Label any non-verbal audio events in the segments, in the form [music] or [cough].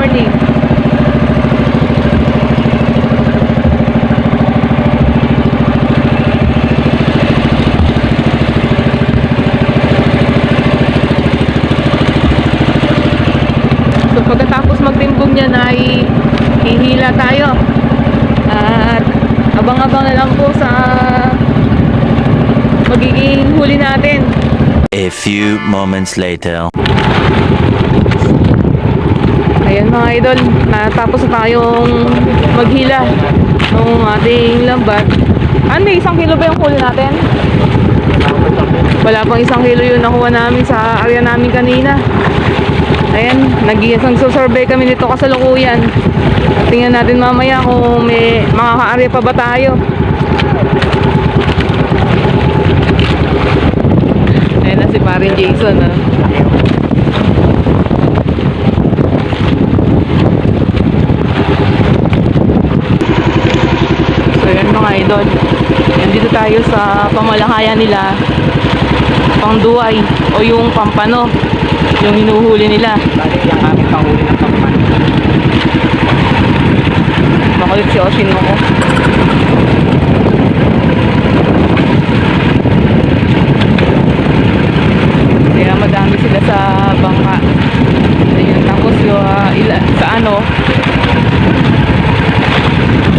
morning. So pagkatapos magtimbong niya na ihila tayo. At abang-abang na lang po sa magiging huli natin. A few moments later. Ayan mga idol, natapos na tayong maghila ng ating lambat. Ano, may isang kilo ba yung huli natin? Wala pang isang kilo yun nakuha namin sa area namin kanina. Ayan, nag-survey kami nito kasalukuyan. Tingnan natin mamaya kung may makaka-area pa ba tayo. Ayan na si parin Jason. Ah. So yan mga idol. Yan dito tayo sa pamalakayan nila. Pangduay o yung pampano. Yung hinuhuli nila. Bali, yung aming pahuli ng pagman. Makulit si Oshin mo ko. Kaya madami sila sa bangka. Ayun, tapos yung ah, ila, sa ano,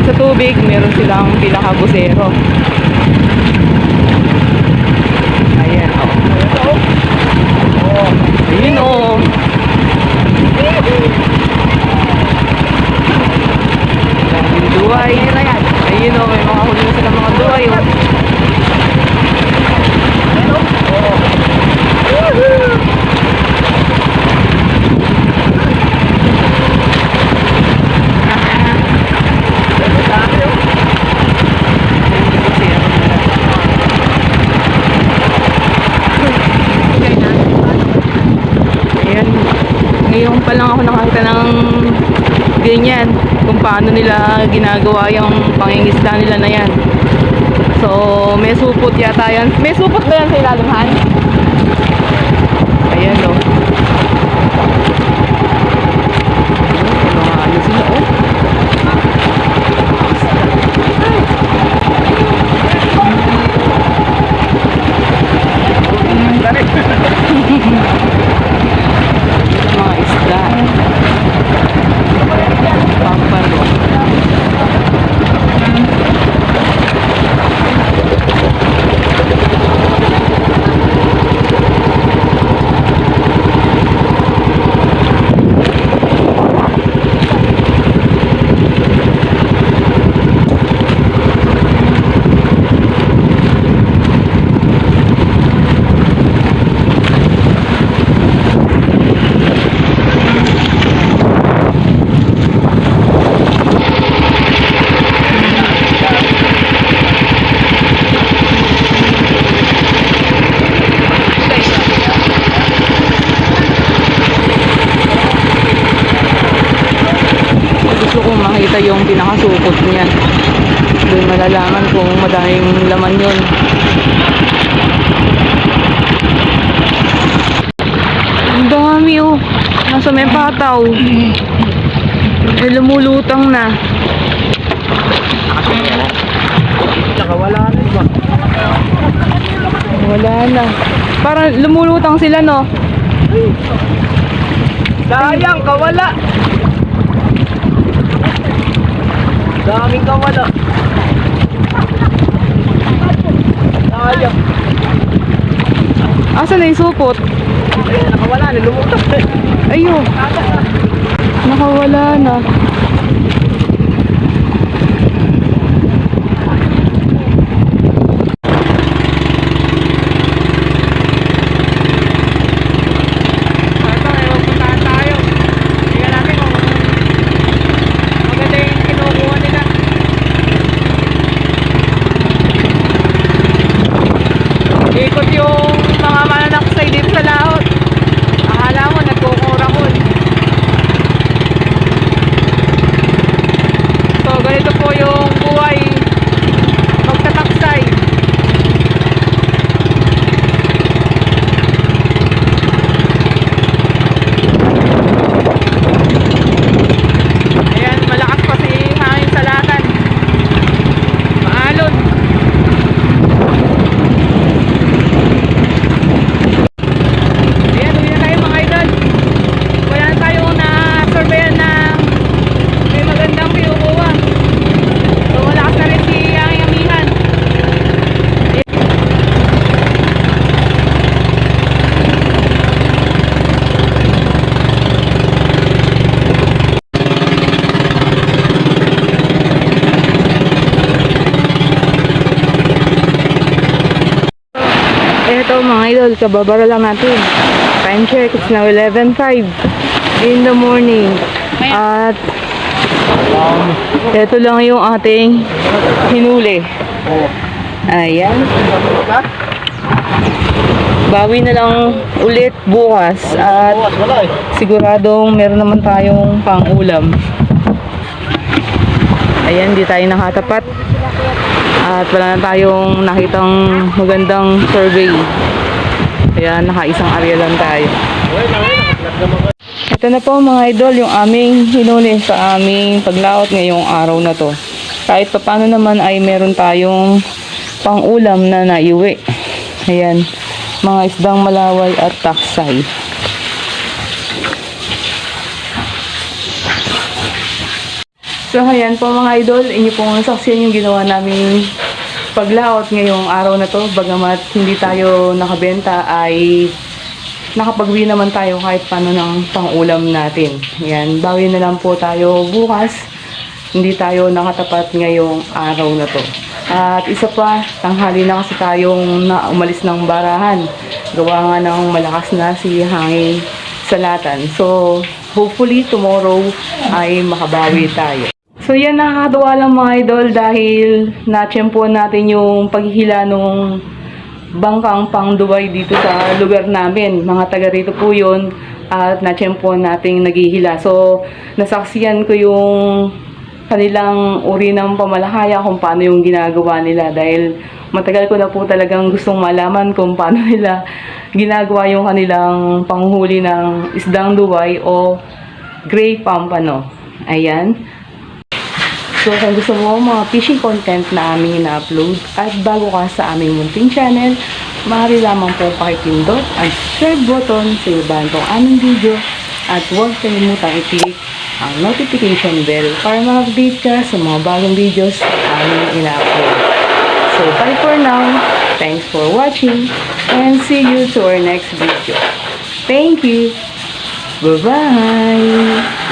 sa tubig, silang pinakabusero. Ayan, oh. Ayun, oh. Yung duway. Ayun, oh, may mga huli na silang mga duway, oh. Ayan. Ngayon pa lang ako nakakita ng ganyan. Kung paano nila ginagawa yung pangingisda nila na yan. So, may supot yata yan. May supot ba yan sa ilalim, Han? Ayan, oh. Ayan, mga ano sila, oh. Mga isda. Pampano. gusto kong makita yung pinakasukot niya. Doon malalaman kung madaming laman yun. Ang dami oh. Nasa may pataw. Eh, lumulutang na. Tsaka wala na iba. Wala na. Parang lumulutang sila no. Sayang, kawala. Daming kawala. Sayang. Asa na yung supot? Nakawala na, lumutang. Ayun. Nakawala na. Ikot yung mga mananaksay dito sa laot. Idol, kababara lang natin. Time check, it's now 11.05 in the morning. At ito lang yung ating hinuli. Ayan. Bawi na lang ulit bukas at siguradong meron naman tayong pang-ulam. Ayan, di tayo nakatapat. At wala na tayong nakitang magandang survey. Kaya nakaisang area lang tayo. Ito na po mga idol, yung aming hinuli sa aming paglaot ngayong araw na to. Kahit pa paano naman ay meron tayong pang-ulam na naiuwi. Ayan, mga isdang malaway at taksay. So ayan po mga idol, inyo pong nasaksiyan yung ginawa namin paglaot ngayong araw na to. Bagamat hindi tayo nakabenta ay nakapagwi naman tayo kahit paano ng pangulam natin. Ayan, bawi na lang po tayo bukas. Hindi tayo nakatapat ngayong araw na to. At isa pa, tanghali na kasi tayong na umalis ng barahan. Gawa nga ng malakas na si hangin sa latan. So, hopefully tomorrow ay makabawi tayo. So yan nakakatuwa lang mga idol dahil na-tsempo natin yung paghihila nung bangkang pang Dubai dito sa lugar namin. Mga taga rito po yun at na-tsempo nating naghihila. So nasaksiyan ko yung kanilang uri ng pamalahaya kung paano yung ginagawa nila dahil matagal ko na po talagang gustong malaman kung paano [laughs] nila ginagawa yung kanilang panghuli ng isdang Dubai o gray pampano. Ayan. So, kung gusto mo mga fishing content na aming na-upload at bago ka sa aming munting channel, maaari lamang po pakipindot ang subscribe button sa ibang itong aming video at huwag kalimutang i-click ang notification bell para ma-update ka sa mga bagong videos na aming ina-upload. So, bye for now. Thanks for watching and see you to our next video. Thank you. Bye-bye.